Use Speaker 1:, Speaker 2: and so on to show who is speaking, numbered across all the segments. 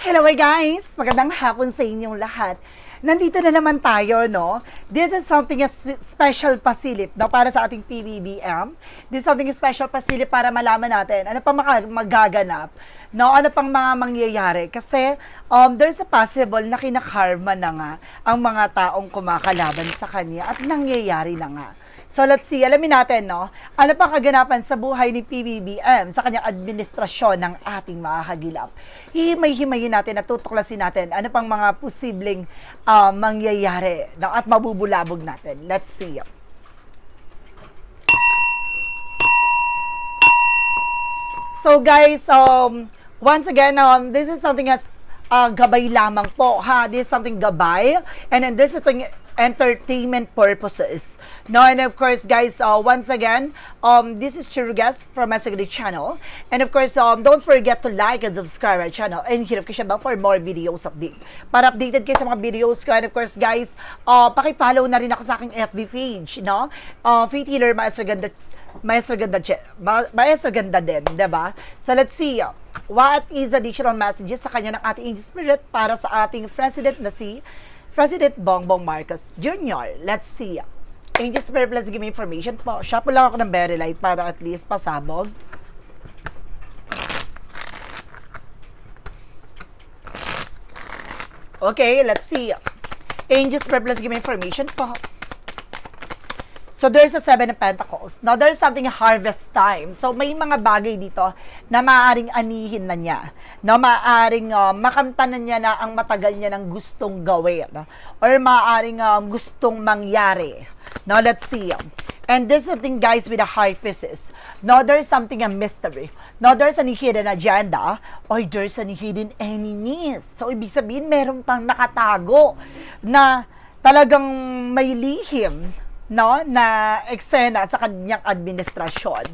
Speaker 1: Hello guys! Magandang hapon sa inyong lahat. Nandito na naman tayo, no? This is something special pasilip, no? Para sa ating PBBM. This is something special pasilip para malaman natin ano pa maka- magaganap, no? Ano pang mga mangyayari. Kasi um, there's a possible na kinakarma na nga ang mga taong kumakalaban sa kanya at nangyayari na nga. So let's see, alamin natin, no? Ano pang kaganapan sa buhay ni PBBM sa kanyang administrasyon ng ating mga hagilap. Hihimay-himayin natin at tutuklasin natin ano pang mga posibleng ah, mangyayari no? at mabubulabog natin. Let's see. So guys, um, once again, um, this is something as uh, gabay lamang po, ha? This is something gabay, and then this is something entertainment purposes. No, and of course, guys, uh, once again, um, this is Chirugas from Masagadi channel. And of course, um, don't forget to like and subscribe our channel and hit notification bell for more videos update. Para updated kayo sa mga videos ko. And of course, guys, uh, pakipollow na rin ako sa aking FB page, no? Uh, Faith Healer Master Ganda Maestro Ganda, Maestro Ganda din, di ba? So let's see, uh, what is additional messages sa kanya ng ating angel spirit para sa ating president na si President Bongbong Marcos Jr. Let's see. Angel Spirit, please give me information po. Shop lang ako ng Berry Light para at least pasabog. Okay, let's see. Angel Spirit, please give me information po. So there's a seven of pentacles. Now there's something harvest time. So may mga bagay dito na maaaring anihin na niya. Na maaaring uh, makamta na niya na ang matagal niya ng gustong gawin. Or maaaring um, gustong mangyari. Now let's see. And this is the thing guys with the high physis. Now there's something a mystery. Now there's an hidden agenda or there's an hidden enemies. So ibig sabihin meron pang nakatago na talagang may lihim no, na eksena sa kanyang administrasyon.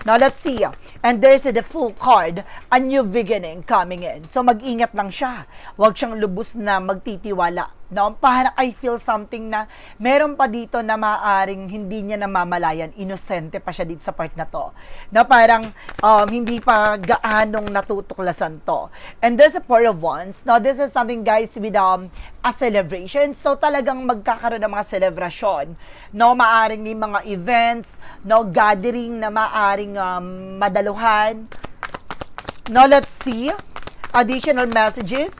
Speaker 1: Now, let's see. And there's the full card, a new beginning coming in. So, mag-ingat lang siya. Huwag siyang lubos na magtitiwala. No? Parang I feel something na meron pa dito na maaring hindi niya namamalayan. Inosente pa siya dito sa part na to. Na parang um, hindi pa gaanong natutuklasan to. And there's a four of wands. Now, this is something guys with um, a celebration. So, talagang magkakaroon ng mga celebration. No, maaring may mga events, no, gathering na maaring um, madaluhan. Now, let's see. Additional messages.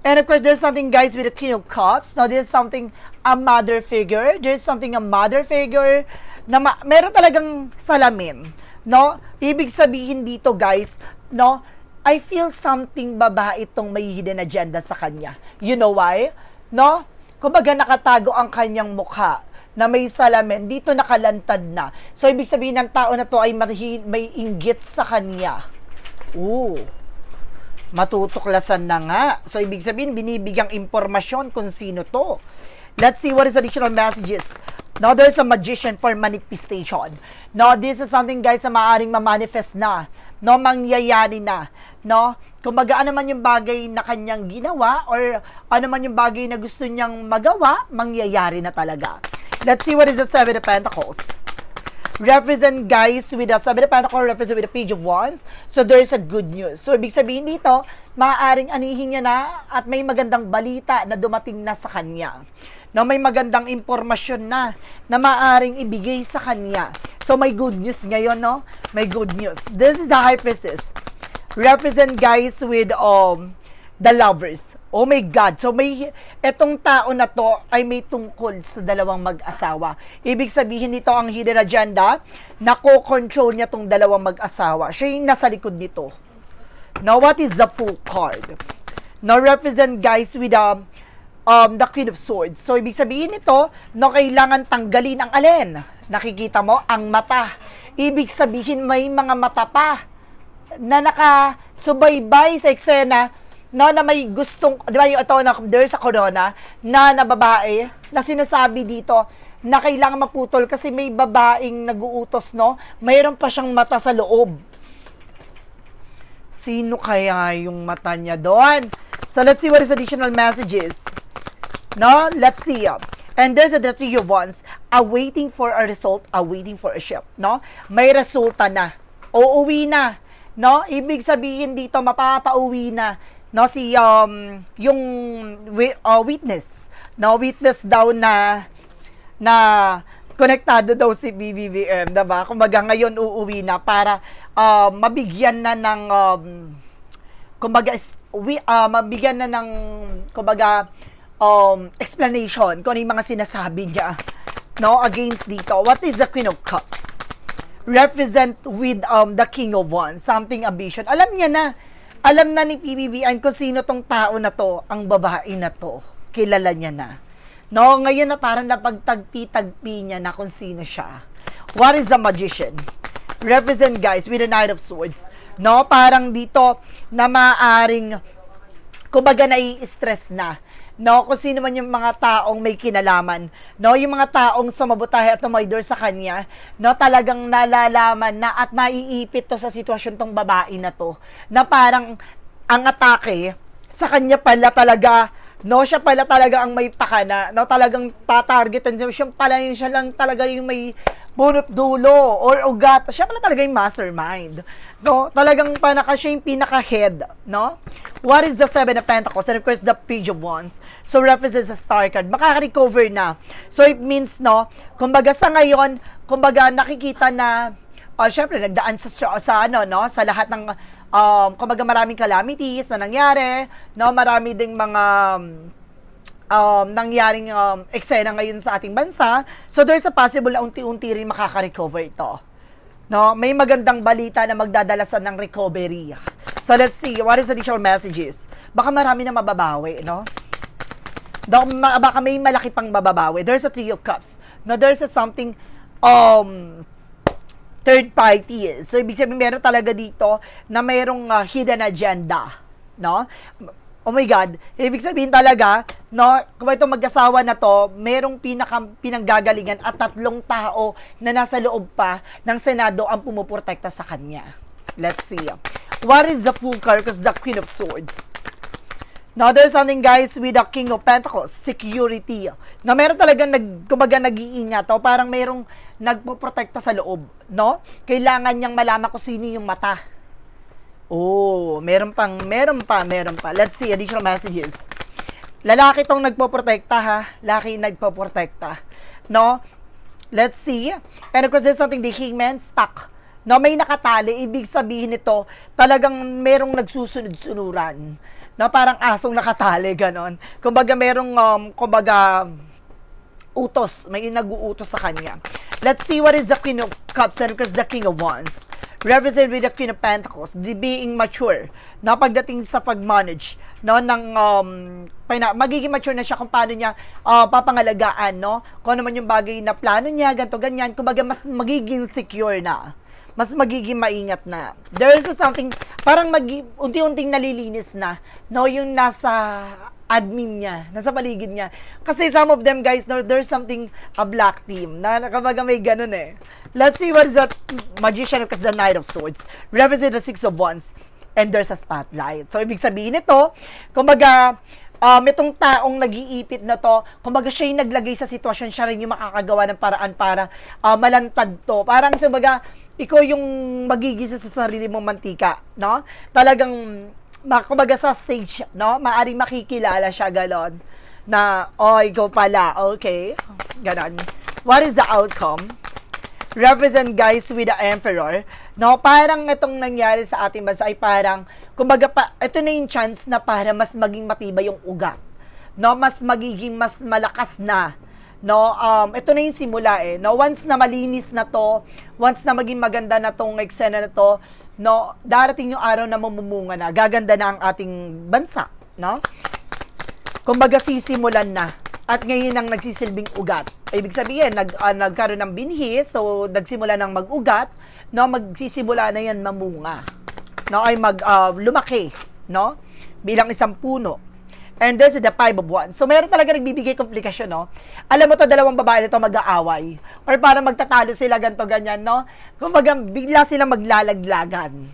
Speaker 1: And of course, there's something, guys, with the King of Cups. Now, there's something, a mother figure. There's something, a mother figure, na ma- meron talagang salamin. No? Ibig sabihin dito, guys, no? I feel something babae itong may hidden agenda sa kanya. You know why? No? Kumbaga nakatago ang kanyang mukha na may salamin, dito nakalantad na. So, ibig sabihin ng tao na to ay may inggit sa kanya. Ooh matutuklasan na nga. So, ibig sabihin, binibigyang impormasyon kung sino to. Let's see what is additional messages. Now, there's a magician for manifestation. Now, this is something, guys, na maaaring ma-manifest na. No, mangyayari na. No? Kumbaga, ano man yung bagay na kanyang ginawa or ano man yung bagay na gusto niyang magawa, mangyayari na talaga. Let's see what is the Seven of Pentacles represent guys with a sabi na Pentacle represent with a page of wands. So there's a good news. So ibig sabihin dito, maaaring anihin niya na at may magandang balita na dumating na sa kanya. Na may magandang impormasyon na na maaaring ibigay sa kanya. So may good news ngayon, no? May good news. This is the high. Represent guys with um the lovers. Oh my God. So may, etong tao na to ay may tungkol sa dalawang mag-asawa. Ibig sabihin nito ang hidden agenda, na control niya tong dalawang mag-asawa. Siya yung nasa likod nito. Now, what is the full card? Now, represent guys with um, um, the Queen of Swords. So, ibig sabihin nito, no, kailangan tanggalin ang alin. Nakikita mo, ang mata. Ibig sabihin, may mga mata pa na nakasubaybay sa eksena no, na may gustong, di ba yung ito na there's a corona na na babae na sinasabi dito na kailangan maputol kasi may babaeng naguutos, no? Mayroon pa siyang mata sa loob. Sino kaya yung mata niya doon? So, let's see what is additional messages. No? Let's see. And there's the three of wands, awaiting for a result, awaiting for a ship. No? May resulta na. Uuwi na. No? Ibig sabihin dito, mapapauwi na no si um yung uh, witness no witness daw na na konektado daw si BBBM, 'di ba? Kumbaga ngayon uuwi na para uh, mabigyan na ng um, kumbaga wi, uh, mabigyan na ng kumbaga um, explanation kung ano yung mga sinasabi niya no against dito. What is the Queen of Cups? represent with um the King of Wands, something ambition. Alam niya na, alam na ni PBBM kung sino tong tao na to, ang babae na to. Kilala niya na. No, ngayon na parang napagtagpi-tagpi niya na kung sino siya. What is the magician? Represent guys with the Knight of Swords. No, parang dito na maaring kumbaga nai-stress na. No, kung sino man yung mga taong may kinalaman, no, yung mga taong sumabutahe at tumaydor sa kanya, no, talagang nalalaman na at maiipit to sa sitwasyon tong babae na to, na parang ang atake sa kanya pala talaga, no, siya pala talaga ang may pakana, no, talagang tatargetan siya, pala yung siya lang talaga yung may bunot dulo or ugat, siya pala talaga yung mastermind. So, talagang panaka siya yung pinaka-head, no? What is the Seven of Pentacles? And of course, the Page of Wands. So, represents a star card. Makaka-recover na. So, it means, no, kumbaga sa ngayon, kumbaga nakikita na, uh, syempre, nagdaan sa, sa, ano, no, sa lahat ng, um, kumbaga maraming calamities na nangyari, no, marami ding mga, um, nangyaring um, eksena ngayon sa ating bansa. So, there's a possible na unti-unti rin makaka-recover ito. No, may magandang balita na magdadala sa ng recovery. So let's see, what is additional messages? Baka marami na mababawi, no? Ma- baka may malaki pang mababawi. There's a three of cups. No, there's a something um third party. So ibig sabihin meron talaga dito na mayroong uh, hidden agenda, no? Oh my God, ibig sabihin talaga, no, kung itong mag-asawa na to, merong pinaka, pinanggagalingan at tatlong tao na nasa loob pa ng Senado ang pumuprotekta sa kanya. Let's see. What is the Fool card? Because the Queen of Swords. Now, there's something guys with the King of Pentacles, security. Na meron talaga nag, kumbaga nag-iingat o parang merong nagpoprotekta sa loob, no? Kailangan niyang malaman kung sino yung mata. Oh, meron pang, meron pa, meron pa. Let's see, additional messages. Lalaki tong nagpoprotekta ha. Laki nagpoprotekta. No? Let's see. And of there's something the hangman stuck. No, may nakatali. Ibig sabihin nito, talagang merong nagsusunod-sunuran. No, parang asong nakatali, ganon. Kumbaga, merong, um, kumbaga, utos. May nag-uutos sa kanya. Let's see what is the Queen of Cups and of the King of Wands. Represent with the Queen of Pentacles, the being mature, na pagdating sa pag-manage, no, ng, um, pina, magiging mature na siya kung paano niya uh, papangalagaan, no, kung ano man yung bagay na plano niya, ganto ganyan, kumbaga mas magiging secure na mas magiging maingat na. There is something, parang mag, unti-unting nalilinis na, no, yung nasa admin niya, nasa paligid niya. Kasi some of them guys, no, there's something, a black team, na kapag may ganun eh. Let's see what is that magician because the Knight of Swords. Represent the Six of Wands. And there's a spotlight. So, ibig sabihin nito, kumbaga, um, itong taong nag-iipit na to, kumbaga siya yung naglagay sa sitwasyon, siya rin yung makakagawa ng paraan para uh, malantad to. Parang, kumbaga, ikaw yung magigisa sa sarili mong mantika, no? Talagang, kumbaga sa stage, no? Maaring makikilala siya galon na, oh, ikaw pala, okay? Ganon. What is the outcome? represent guys with the emperor, no, parang itong nangyari sa ating bansa ay parang, kumbaga pa, ito na yung chance na para mas maging matibay yung ugat. No, mas magiging mas malakas na. No, um, ito na yung simula eh. No, once na malinis na to, once na maging maganda na tong eksena na to, no, darating yung araw na mamumunga na, gaganda na ang ating bansa, no? Kumbaga sisimulan na at ngayon ang nagsisilbing ugat. Ibig sabihin, nag, uh, nagkaroon ng binhi, so nagsimula ng mag-ugat, no, magsisimula na yan mamunga. No, ay mag uh, lumaki, no? Bilang isang puno. And there's the five of wands. So, meron talaga nagbibigay komplikasyon, no? Alam mo to, dalawang babae nito mag-aaway. Or para magtatalo sila, ganto ganyan, no? Kumbaga, bigla silang maglalaglagan.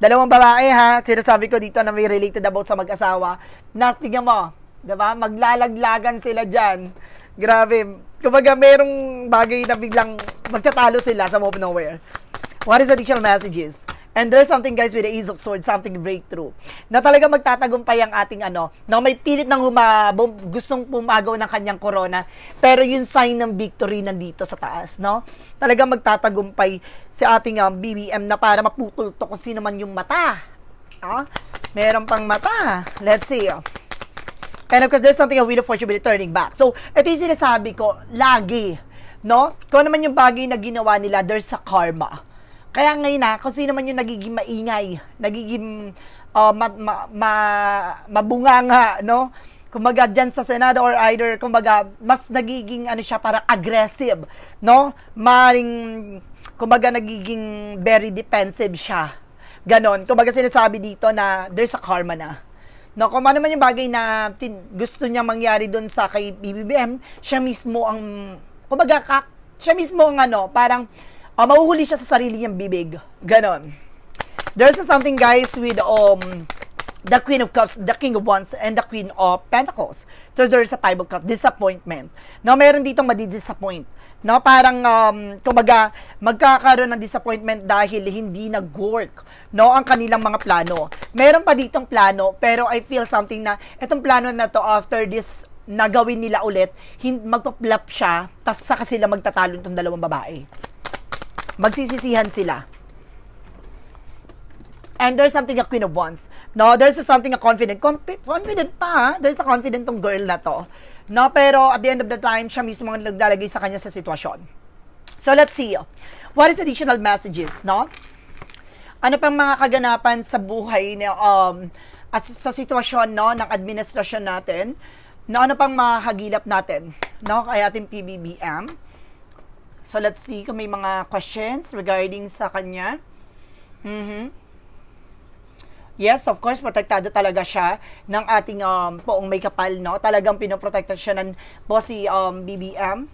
Speaker 1: Dalawang babae, ha? Sinasabi ko dito na may related about sa mag-asawa. Na, tingnan mo, Diba? Maglalaglagan sila dyan. Grabe. Kumbaga, merong bagay na biglang magtatalo sila sa of nowhere. What is additional messages? And there's something guys with the Ace of Swords, something breakthrough. Na talaga magtatagumpay ang ating ano, no, may pilit ng humabom, gustong pumagaw ng kanyang corona, pero yung sign ng victory nandito sa taas, no? Talaga magtatagumpay si ating um, BBM na para maputol to kung sino man yung mata. Ah, meron pang mata. Let's see. oh. And of course, there's something a wheel of fortune will be turning back. So, ito yung sinasabi ko, lagi, no? Kung ano naman yung bagay na ginawa nila, there's a karma. Kaya ngayon na, kung sino man yung nagiging maingay, nagiging uh, ma, ma, ma, mabunganga, no? Kumbaga dyan sa Senado or either, kumbaga, mas nagiging, ano siya, parang aggressive, no? Maring, kumbaga, nagiging very defensive siya. Ganon. Kumbaga, sinasabi dito na there's a karma na. No, kung ano man yung bagay na tin- gusto niya mangyari doon sa kay BBM, siya mismo ang, kumbaga, ka, siya mismo ang ano, parang, uh, mahuhuli siya sa sarili niyang bibig. Ganon. There's something guys with um the Queen of Cups, the King of Wands, and the Queen of Pentacles. So there's a Five of Cups, disappointment. No, meron ditong madi-disappoint. No, parang um, kumbaga magkakaroon ng disappointment dahil hindi nag-work no ang kanilang mga plano. Meron pa ditong plano, pero I feel something na itong plano na to after this nagawin nila ulit, magpa-flop siya, tapos saka sila magtatalo itong dalawang babae. Magsisisihan sila. And there's something a Queen of Wands. No, there's a something a confident. Confi- confident pa, ha? There's a confident tong girl na to. No, pero at the end of the time, siya mismo ang naglalagay sa kanya sa sitwasyon. So, let's see. What is additional messages, no? Ano pang mga kaganapan sa buhay ni um at sa sitwasyon no ng administrasyon natin? No, ano pang mga hagilap natin, no? Kay ating PBBM. So, let's see kung may mga questions regarding sa kanya. Mhm. Yes, of course, protektado talaga siya ng ating um, poong may kapal, no? Talagang pinoprotekta siya ng po si um, BBM.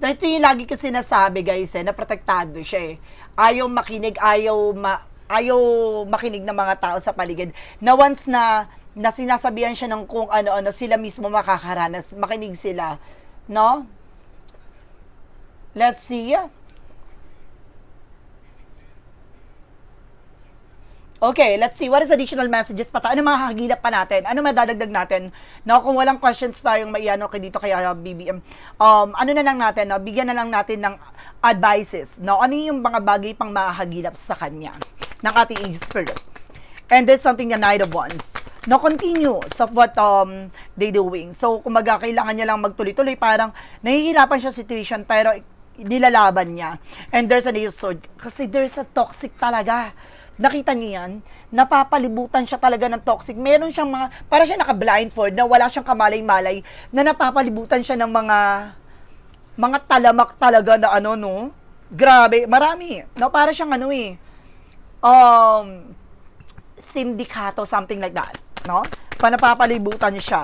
Speaker 1: Ito yung lagi ko sinasabi, guys, eh, na protektado siya eh. Ayaw makinig, ayaw, ma, ayaw makinig ng mga tao sa paligid. Na once na, na sinasabihan siya ng kung ano-ano, sila mismo makakaranas, makinig sila. No? Let's see. Okay, let's see. What is additional messages pa tayo? Ano mga hagilap pa natin? Ano madadagdag natin? No, kung walang questions tayong maiano kay dito kay uh, BBM, um, ano na lang natin, no? bigyan na lang natin ng advices. No? Ano yung mga bagay pang mahagilap sa kanya ng ating spirit? And there's something the Knight of Wands. No, continue sa what um, they doing. So, kumaga, kailangan niya lang magtuloy-tuloy. Parang, nahihirapan siya situation, pero nilalaban niya. And there's an Sword. Kasi there's a toxic talaga. Nakita niyo yan? Napapalibutan siya talaga ng toxic. Meron siyang mga, para siya naka-blindfold na wala siyang kamalay-malay na napapalibutan siya ng mga mga talamak talaga na ano, no? Grabe, marami. No, para siyang ano eh. Um, sindikato, something like that. No? Panapapalibutan niya siya.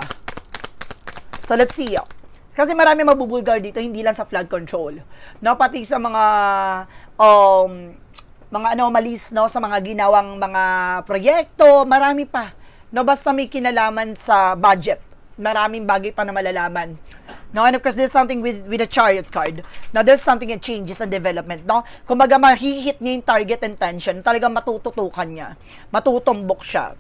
Speaker 1: So, let's see. Kasi marami mabubulgar dito, hindi lang sa flood control. No, pati sa mga um, mga anomalies no sa mga ginawang mga proyekto, marami pa. No basta may kinalaman sa budget. Maraming bagay pa na malalaman. No, and of course, there's something with, with a chariot card. Now, there's something in changes and development, no? Kumbaga, mahihit niya yung target and tension. Talagang matututukan niya. Matutumbok siya.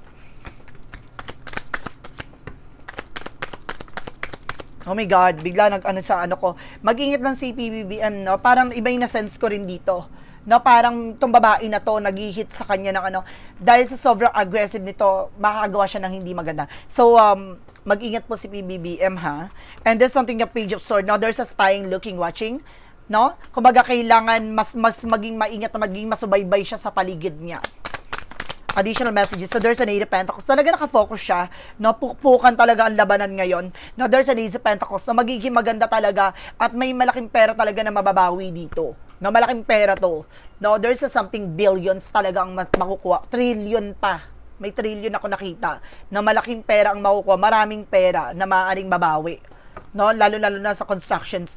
Speaker 1: Oh my God, bigla nag ano sa ano ko. Mag-ingat ng si PBBM, no? Parang iba yung na-sense ko rin dito. No, parang tong babae na to nag-hit sa kanya ng ano dahil sa sobrang aggressive nito, makakagawa siya ng hindi maganda. So um mag-ingat po si PBBM ha. And there's something the page of sword. Now there's a spying, looking, watching. No? Kumbaga kailangan mas mas maging maingat na maging masubaybay siya sa paligid niya additional messages. So, there's an Eight of Pentacles. Talaga nakafocus siya. No, pukpukan talaga ang labanan ngayon. No, there's an Ace of Pentacles na magiging maganda talaga at may malaking pera talaga na mababawi dito. No, malaking pera to. No, there's a something billions talaga ang ma- makukuha. Trillion pa. May trillion ako nakita na malaking pera ang makukuha. Maraming pera na maaaring babawi. No, lalo-lalo na sa constructions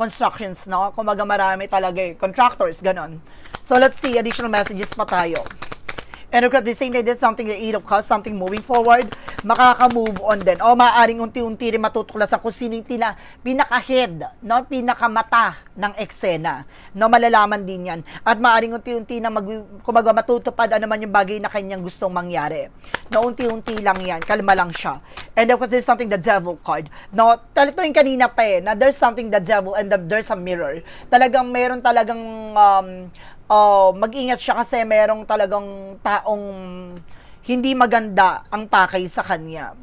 Speaker 1: constructions, no? Kumaga marami talaga eh. Contractors, ganon. So, let's see. Additional messages pa tayo. And of course, they saying that there's something the eight of cups, something moving forward. makaka-move on din. O maaaring unti-unti rin matutuklasan kung sino yung tila pinaka-head, no? pinaka-mata ng eksena. No, malalaman din yan. At maaaring unti-unti na mag, kumbaga matutupad ano man yung bagay na kanyang gustong mangyari. No, unti-unti lang yan. Kalma lang siya. And of course, there's something the devil card. No, talito yung kanina pa eh, na there's something the devil and the, there's a mirror. Talagang meron talagang um, uh, mag-ingat siya kasi merong talagang taong hindi maganda ang pakay sa kanya.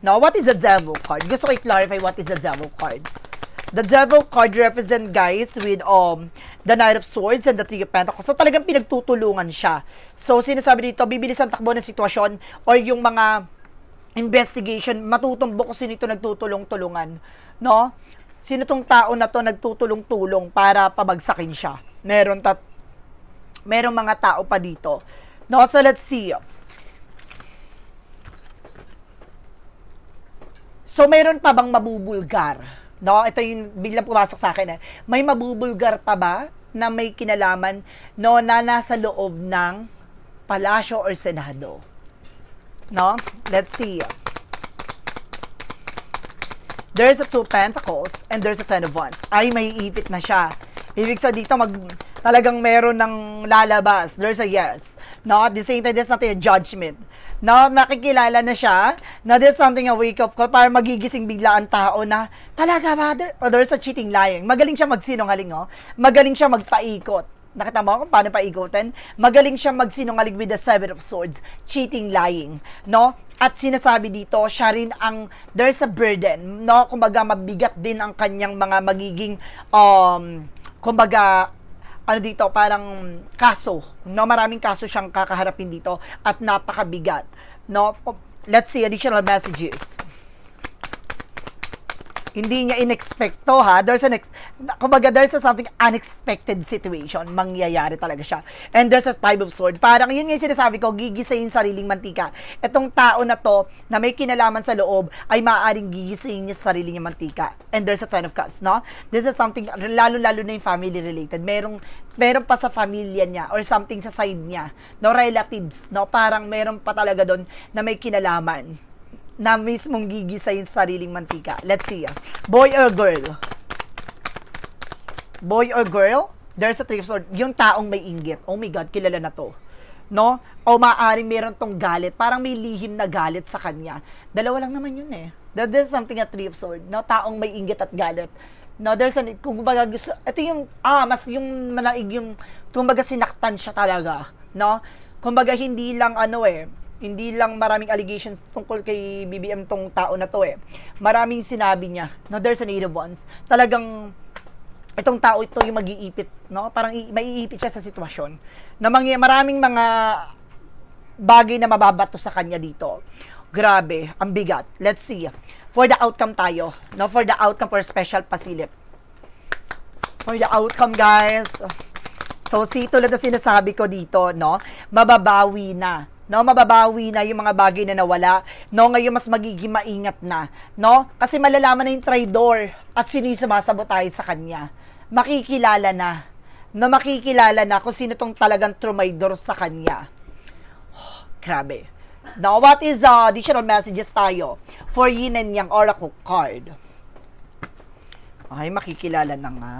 Speaker 1: Now, what is the devil card? Gusto ko i-clarify what is the devil card. The devil card represent guys with um the Knight of Swords and the Three of Pentacles. So talagang pinagtutulungan siya. So sinasabi dito, bibilis ang takbo ng sitwasyon or yung mga investigation, matutumbok kung sino ito nagtutulong-tulungan. No? Sino tong tao na to nagtutulong-tulong para pabagsakin siya? Meron tat merong mga tao pa dito. No, so let's see. So, meron pa bang mabubulgar? No, ito yung biglang pumasok sa akin eh. May mabubulgar pa ba na may kinalaman no na nasa loob ng palasyo or senado? No? Let's see. There's a two pentacles and there's a ten of wands. Ay, may ipit na siya. Ibig sa dito, mag, talagang meron ng lalabas. There's a yes. No, at the same time, there's nothing a judgment. No, nakikilala na siya na there's something a wake-up call para magigising bigla ang tao na talaga ba? There, oh, there's a cheating lying. Magaling siya magsinungaling, oh. Magaling siya magpaikot. Nakita mo kung paano paikutin? Magaling siya magsinungaling with the Seven of Swords. Cheating, lying. No? At sinasabi dito, siya rin ang, there's a burden. No? Kumbaga, mabigat din ang kanyang mga magiging, um, kumbaga, ano dito, parang kaso. No? Maraming kaso siyang kakaharapin dito at napakabigat. No? Let's see additional messages hindi niya inexpecto ha. There's an ex- kumbaga there's a something unexpected situation. Mangyayari talaga siya. And there's a five of sword. Parang yun nga yung sinasabi ko, gigisayin sariling mantika. Itong tao na to, na may kinalaman sa loob, ay maaaring gigisayin niya sa sarili niya mantika. And there's a ten of cups, no? This is something, lalo-lalo na yung family related. Merong, meron pa sa pamilya niya or something sa side niya, no? Relatives, no? Parang meron pa talaga doon na may kinalaman na mismong gigisayin sa sariling mantika. Let's see. ah. Boy or girl? Boy or girl? There's a of swords. Yung taong may inggit. Oh my God, kilala na to. No? O maaaring meron tong galit. Parang may lihim na galit sa kanya. Dalawa lang naman yun eh. That is something a three of sword. No? Taong may inggit at galit. No, there's an, kung kumbaga gusto, ito yung, ah, mas yung malaig yung, kumbaga sinaktan siya talaga. No? Kumbaga hindi lang ano eh, hindi lang maraming allegations tungkol kay BBM tong tao na to eh. Maraming sinabi niya, no, there's eight of wands. Talagang, itong tao ito yung mag-iipit, no? Parang maiipit siya sa sitwasyon. Na mangy- maraming mga bagay na mababato sa kanya dito. Grabe, ang bigat. Let's see. For the outcome tayo, no? For the outcome for special pasilip. For the outcome, guys. So, si tulad na sinasabi ko dito, no? Mababawi na. No, mababawi na yung mga bagay na nawala. No, ngayon mas magiging maingat na. No? Kasi malalaman na yung traidor at sino yung sumasabotay sa kanya. Makikilala na. No, makikilala na kung sino tong talagang trumaydor sa kanya. Grabe. Now, what is uh, additional messages tayo for Yin and Yang Oracle card? Ay, makikilala na nga.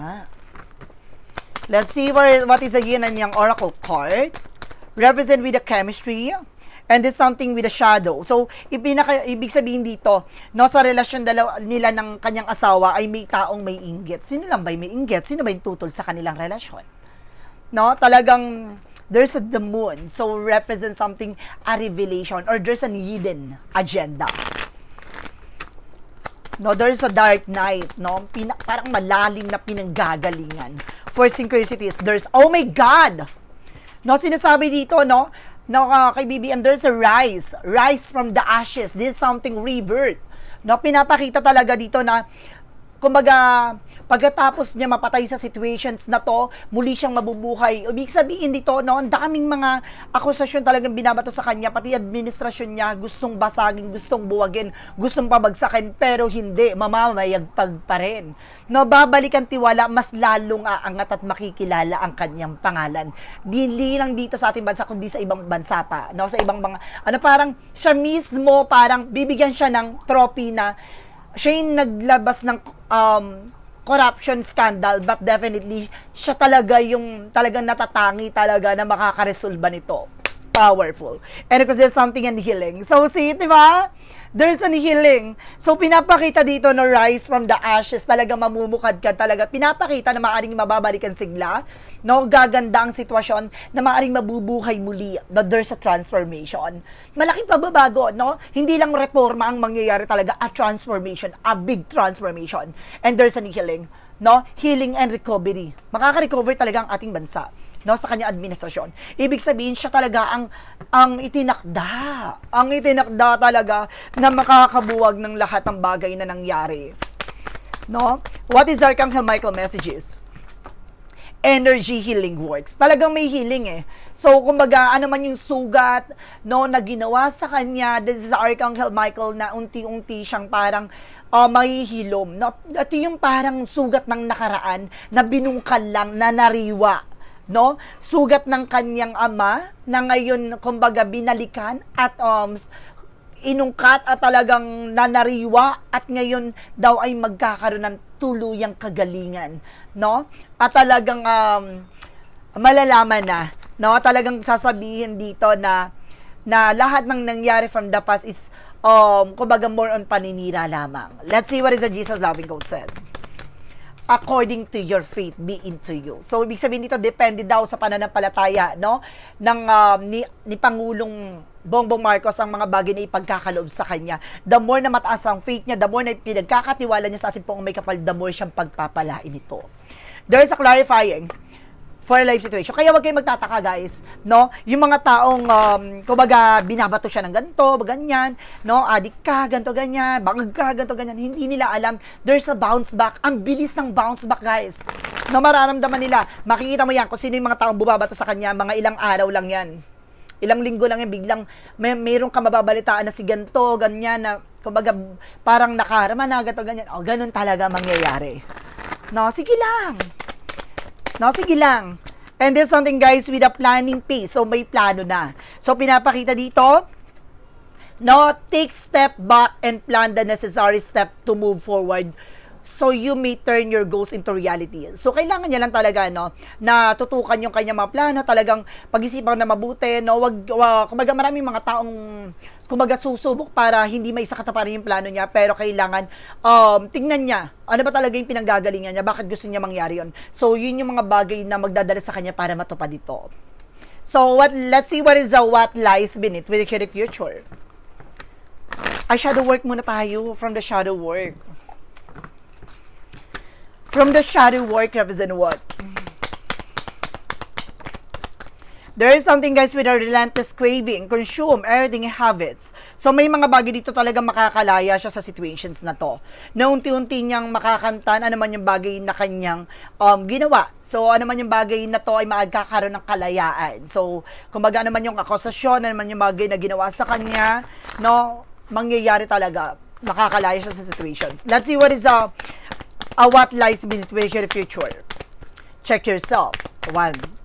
Speaker 1: Let's see what is the Yin and Yang Oracle card. Represent with the chemistry. And this something with the shadow. So, ipinaka, ibig sabihin dito, no, sa relasyon dalawa, nila ng kanyang asawa ay may taong may inggit. Sino lang ba may inggit? Sino ba yung tutol sa kanilang relasyon? No, talagang there's a the moon. So, represent something, a revelation, or there's an hidden agenda. No, there's a dark night, no? Pina, parang malalim na pinanggagalingan. For synchronicities, there's, oh my God! No, sinasabi dito, no? No, uh, kay BBM, there's a rise. Rise from the ashes. This is something rebirth. No, pinapakita talaga dito na kumbaga, pagkatapos niya mapatay sa situations na to, muli siyang mabubuhay. Ibig sabihin dito, no, ang daming mga akusasyon talagang binabato sa kanya, pati administrasyon niya, gustong basagin, gustong buwagin, gustong pabagsakin, pero hindi, mamamayagpag pa rin. No, babalik ang tiwala, mas lalong aangat at makikilala ang kanyang pangalan. Dili lang dito sa ating bansa, kundi sa ibang bansa pa. No, sa ibang mga, ano parang, siya mismo, parang bibigyan siya ng trophy na siya yung naglabas ng um, corruption scandal but definitely siya talaga yung talagang natatangi talaga na makakaresolba nito. Powerful. And because there's something in healing. So see, di ba? There's an healing. So pinapakita dito no rise from the ashes, talaga mamumukad ka talaga. Pinapakita na maaring mababalikan sigla, no? Gaganda ang sitwasyon na maaring mabubuhay muli. No? There's a transformation. Malaking pagbabago, no? Hindi lang reforma ang mangyayari talaga, a transformation, a big transformation. And there's an healing, no? Healing and recovery. Makaka-recover talaga ang ating bansa no sa kanya administrasyon. Ibig sabihin siya talaga ang ang itinakda. Ang itinakda talaga na makakabuwag ng lahat ng bagay na nangyari. No? What is Archangel Michael messages? energy healing works. Talagang may healing eh. So, kumbaga, ano man yung sugat, no, na ginawa sa kanya, this is Archangel Michael na unti-unti siyang parang uh, mahihilom. No? Ito yung parang sugat ng nakaraan na binungkal lang, na nariwa no? Sugat ng kanyang ama na ngayon kumbaga binalikan at um inungkat at talagang nanariwa at ngayon daw ay magkakaroon ng tuluyang kagalingan, no? At talagang um, malalaman na, no? Talagang sasabihin dito na na lahat ng nangyari from the past is um kumbaga more on paninira lamang. Let's see what is the Jesus loving code said according to your faith be into you. So ibig sabihin dito depende daw sa pananampalataya no ng um, ni, ni Pangulong Bongbong Marcos ang mga bagay na ipagkakaloob sa kanya. The more na mataas ang faith niya, the more na pinagkakatiwala niya sa ating pong may kapal, the more siyang pagpapalain ito. There is a clarifying for life situation. Kaya wag kayong magtataka, guys, no? Yung mga taong um, kumbaga binabato siya ng ganto, ganyan, no? Adik ka, ganto ganyan, bangag ka, ganto ganyan. Hindi nila alam there's a bounce back. Ang bilis ng bounce back, guys. Na mararamdaman nila. Makikita mo yan kung sino yung mga taong bumabato sa kanya, mga ilang araw lang yan. Ilang linggo lang yan, biglang may mayroong ka mababalitaan na si ganto, ganyan na kumbaga parang nakarama na ganto ganyan. O ganun talaga mangyayari. No, sige lang. No, sige lang. And there's something guys with a planning phase. So may plano na. So pinapakita dito, no, take step back and plan the necessary step to move forward so you may turn your goals into reality. So kailangan niya lang talaga no na tutukan yung kanya mga plano, talagang pag-isipan na mabuti, no, wag, wag kumbaga maraming mga taong kumbaga susubok para hindi may sakataparan yung plano niya, pero kailangan um tingnan niya ano ba talaga yung pinanggagalingan niya, bakit gusto niya mangyari yon. So yun yung mga bagay na magdadala sa kanya para matupad ito. So what let's see what is the what lies beneath with the future. Ay, shadow work muna tayo from the shadow work. From the shadow work represent what? There is something guys with a relentless craving, consume, everything habits. So may mga bagay dito talaga makakalaya siya sa situations na to. Na unti-unti niyang makakantan ano man yung bagay na kanyang um, ginawa. So ano man yung bagay na to ay magkakaroon ng kalayaan. So kumbaga ano man yung akusasyon, ano man yung bagay na ginawa sa kanya, no, mangyayari talaga. Makakalaya siya sa situations. Let's see what is the uh, what lies beneath your future. Check yourself. One.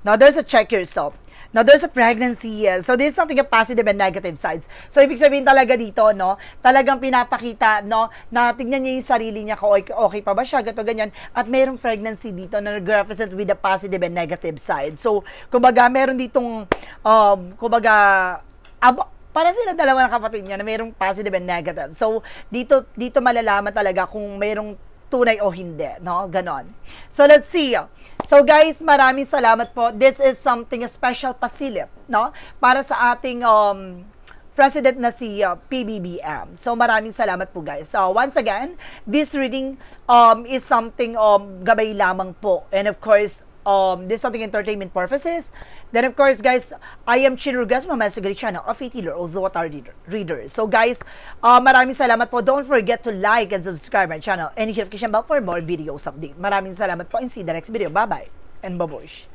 Speaker 1: Now, there's a check yourself. Now, there's a pregnancy. Yes. So, this is something a positive and negative sides. So, ibig sabihin talaga dito, no, talagang pinapakita, no, na tingnan niya yung sarili niya, kung okay, okay pa ba siya, gato, ganyan. At mayroong pregnancy dito na nag-represent with the positive and negative side. So, kumbaga, meron ditong, um, kumbaga, ab- para sila dalawa ng kapatid niya na mayroong positive and negative. So, dito, dito malalaman talaga kung mayroong tunay o hindi, no? Ganon. So, let's see. So, guys, maraming salamat po. This is something special pasilip, no? Para sa ating um, president na si uh, PBBM. So, maraming salamat po, guys. So, once again, this reading um, is something um, gabay lamang po. And of course, um, this is something entertainment purposes. Then of course, guys, I am Chin Rugas, Mama Sugali channel of Healer, also a reader-. So guys, uh, maraming salamat po. Don't forget to like and subscribe my channel and hit notification bell for more videos update. Maraming salamat po and see the next video. Bye-bye and babush.